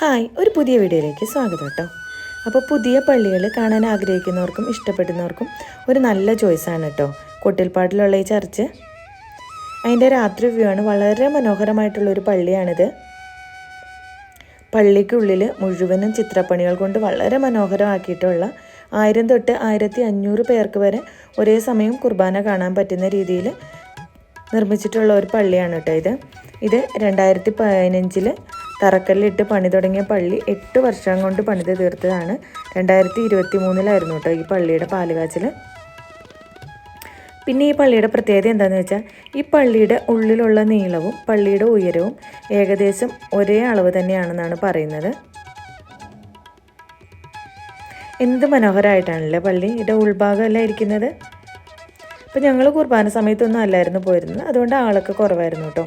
Hi ഒരു പുതിയ വീഡിയോയിലേക്ക് സ്വാഗതം കേട്ടോ. അപ്പോൾ പുതിയ പള്ളികൾ കാണാൻ ആഗ്രഹിക്കുന്നവർക്കും ഇഷ്ടപ്പെടുന്നവർക്കും ഒരു നല്ല ചോയ്സാണ് കേട്ടോ. കൊട്ടിൽപ്പാട്ടിലുള്ള ഈ ചർച്ച് അതിന്റെ രാത്രി വ്യൂ ആണ്. വളരെ മനോഹരമായിട്ടുള്ള ഒരു പള്ളിയാണിത്. പള്ളിക്കുള്ളിൽ മുഴുവനും ചിത്രപ്പണികൾ കൊണ്ട് വളരെ മനോഹരമാക്കിയിട്ടുള്ള ആയിരം തൊട്ട് ആയിരത്തി അഞ്ഞൂറ് പേർക്ക് വരെ ഒരേ സമയം കുർബാന കാണാൻ പറ്റുന്ന രീതിയിൽ നിർമ്മിച്ചിട്ടുള്ള ഒരു പള്ളിയാണ് കേട്ടോ ഇത്. ഇത് രണ്ടായിരത്തി പതിനഞ്ചിൽ തറക്കല്ലിട്ട് പണി തുടങ്ങിയ പള്ളി എട്ട് വർഷം കൊണ്ട് പണിത് തീർത്തതാണ്. രണ്ടായിരത്തി ഇരുപത്തി മൂന്നിലായിരുന്നു കേട്ടോ ഈ പള്ളിയുടെ പാലുകാച്ചിൽ പിന്നെ ഈ പള്ളിയുടെ പ്രത്യേകത എന്താണെന്ന് വെച്ചാൽ ഈ പള്ളിയുടെ ഉള്ളിലുള്ള നീളവും പള്ളിയുടെ ഉയരവും ഏകദേശം ഒരേ അളവ് തന്നെയാണെന്നാണ് പറയുന്നത്. എന്ത് മനോഹരമായിട്ടാണല്ലേ ഇതിന്റെ ഉൾഭാഗമല്ല ഇരിക്കുന്നത്? ഇപ്പം ഞങ്ങൾ കുർബാന സമയത്തൊന്നും അല്ലായിരുന്നു പോയിരുന്നത്. അതുകൊണ്ട് ആളൊക്കെ കുറവായിരുന്നു കേട്ടോ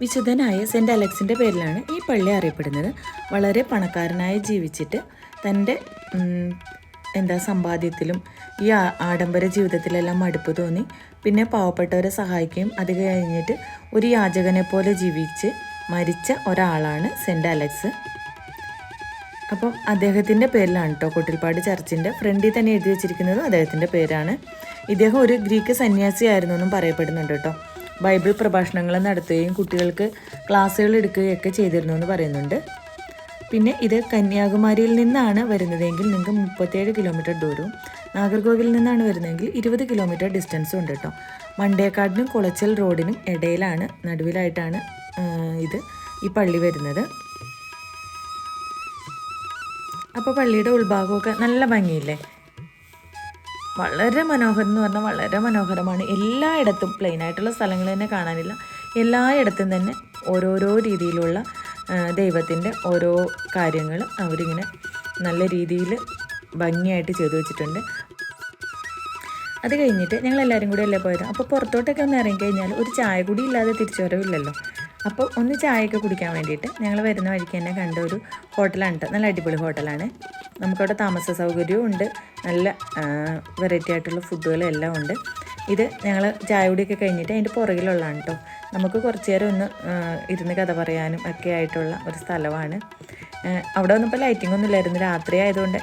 വിശുദ്ധനായ സെന്റ് അലക്സിന്റെ പേരിലാണ് ഈ പള്ളി അറിയപ്പെടുന്നത്. വളരെ പണക്കാരനായി ജീവിച്ചിട്ട് തന്റെ എന്താ സമ്പാദ്യത്തിലും ഈ ആഡംബര ജീവിതത്തിലെല്ലാം മടുപ്പ് തോന്നി. പിന്നെ പാവപ്പെട്ടവരെ സഹായിക്കുകയും അത് കഴിഞ്ഞിട്ട് ഒരു യാചകനെ പോലെ ജീവിച്ച് മരിച്ച ഒരാളാണ് സെന്റ് അലക്സ്. അപ്പം അദ്ദേഹത്തിന്റെ പേരിലാണ് കേട്ടോ കൊട്ടിൽപ്പാട് ചർച്ചിന്റെ ഫ്രണ്ടിൽ തന്നെ എഴുതി വെച്ചിരിക്കുന്നത് അദ്ദേഹത്തിന്റെ പേരാണ്. ഇദ്ദേഹം ഒരു ഗ്രീക്ക് സന്യാസിയായിരുന്നു എന്നും പറയപ്പെടുന്നുണ്ട് കേട്ടോ ബൈബിൾ പ്രഭാഷണങ്ങൾ നടത്തുകയും കുട്ടികൾക്ക് ക്ലാസ്സുകൾ എടുക്കുകയൊക്കെ ചെയ്തിരുന്നു എന്ന് പറയുന്നുണ്ട്. പിന്നെ ഇത് കന്യാകുമാരിയിൽ നിന്നാണ് വരുന്നതെങ്കിൽ നിങ്ങൾക്ക് മുപ്പത്തേഴ് കിലോമീറ്റർ ദൂരവും നാഗർകോവിലിൽ നിന്നാണ് വരുന്നതെങ്കിൽ ഇരുപത് കിലോമീറ്റർ ഡിസ്റ്റൻസും ഉണ്ട് കേട്ടോ. മണ്ടേക്കാടിനും കുളച്ചൽ റോഡിനും ഇടയിലാണ് നടുവിലായിട്ടാണ് ഇത് ഈ പള്ളി വരുന്നത്. അപ്പോൾ പള്ളിയുടെ ഉൾഭാഗമൊക്കെ നല്ല ഭംഗിയില്ലേ? വളരെ മനോഹരം എന്ന് പറഞ്ഞാൽ വളരെ മനോഹരമാണ്. എല്ലായിടത്തും പ്ലെയിൻ ആയിട്ടുള്ള സ്ഥലങ്ങൾ തന്നെ കാണാനില്ല. എല്ലായിടത്തും തന്നെ ഓരോരോ രീതിയിലുള്ള ദൈവത്തിന്റെ ഓരോ കാര്യങ്ങൾ അവരിങ്ങനെ നല്ല രീതിയിൽ ഭംഗിയായിട്ട് ചെയ്തു വെച്ചിട്ടുണ്ട്. അത് കഴിഞ്ഞിട്ട് ഞങ്ങൾ എല്ലാവരും കൂടി അല്ലേ പോയത്? അപ്പോൾ പുറത്തോട്ടൊക്കെ ഒന്ന് ഇറങ്ങിക്കഴിഞ്ഞാൽ ഒരു ചായ കൂടി ഇല്ലാതെ തിരിച്ചു വരവില്ലല്ലോ അപ്പോൾ ഒന്ന് ചായയൊക്കെ കുടിക്കാൻ വേണ്ടിയിട്ട് ഞങ്ങൾ വരുന്ന വഴിക്ക് തന്നെ കണ്ട ഒരു ഹോട്ടലാണ് കേട്ടോ നല്ല അടിപൊളി ഹോട്ടലാണ്. നമുക്കവിടെ താമസ സൗകര്യവും ഉണ്ട്. നല്ല വെറൈറ്റി ആയിട്ടുള്ള ഫുഡുകളും എല്ലാം ഉണ്ട്. ഇത് ഞങ്ങൾ ചായ കുടിയൊക്കെ കഴിഞ്ഞിട്ട് അതിന്റെ പുറകിലുള്ളതാണ് കേട്ടോ നമുക്ക് കുറച്ച് നേരം ഒന്ന് ഇരുന്ന് കഥ പറയാനും ഒക്കെ ആയിട്ടുള്ള ഒരു സ്ഥലമാണ്. അവിടെ വന്നപ്പോൾ ലൈറ്റിംഗ് ഒന്നും ഇല്ലായിരുന്നു. രാത്രി ആയതുകൊണ്ട്